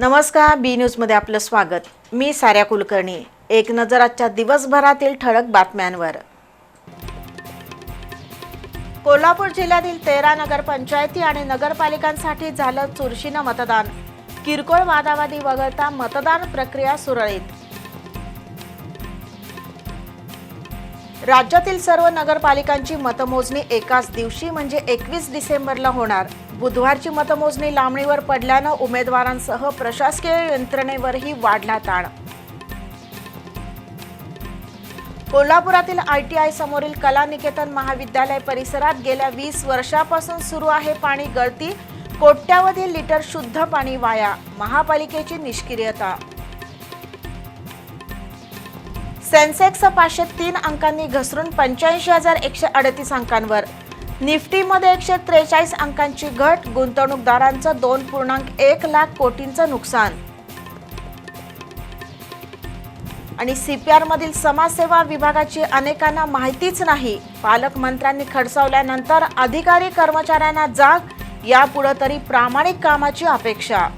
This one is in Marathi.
नमस्कार बी न्यूजमध्ये आपलं स्वागत. मी साऱ्या कुलकर्णी. एक नजर आजच्या दिवसभरातील ठळक बातम्यांवर. कोल्हापूर जिल्ह्यातील तेरा नगरपंचायती आणि नगरपालिकांसाठी झालं चुरशीनं मतदान. किरकोळ वादावादी वगळता मतदान प्रक्रिया सुरळीत. राज्यातील सर्व नगरपालिकांची मतमोजणी एकाच दिवशी म्हणजे एकवीस डिसेंबरला होणार. बुधवारची मतमोजणी लांबणीवर पडल्यानं उमेदवारांसह प्रशासकीय यंत्रणेवरही वाढला ताण. कोल्हापुरातील आय टी आय समोरील कला निकेतन महाविद्यालय परिसरात गेल्या वीस वर्षापासून सुरू आहे पाणी गळती. कोट्यावधी लिटर शुद्ध पाणी वाया. महापालिकेची निष्क्रियता सेन्सेक्स पाचशे तीन अंकांनी घसरून पंच्याऐंशी हजार एकशे अडतीस अंकांवर. निफ्टीमध्ये एकशे त्रेचाळीस अंकांची घट गुंतवणूकदारांचं दोन पूर्णांक एक लाख कोटींचं नुकसान. आणि सीपीआर मधील समाजसेवा विभागाची अनेकांना माहितीच नाही. पालकमंत्र्यांनी खडसावल्यानंतर अधिकारी कर्मचाऱ्यांना जाग यापुढे तरी प्रामाणिक कामाची अपेक्षा.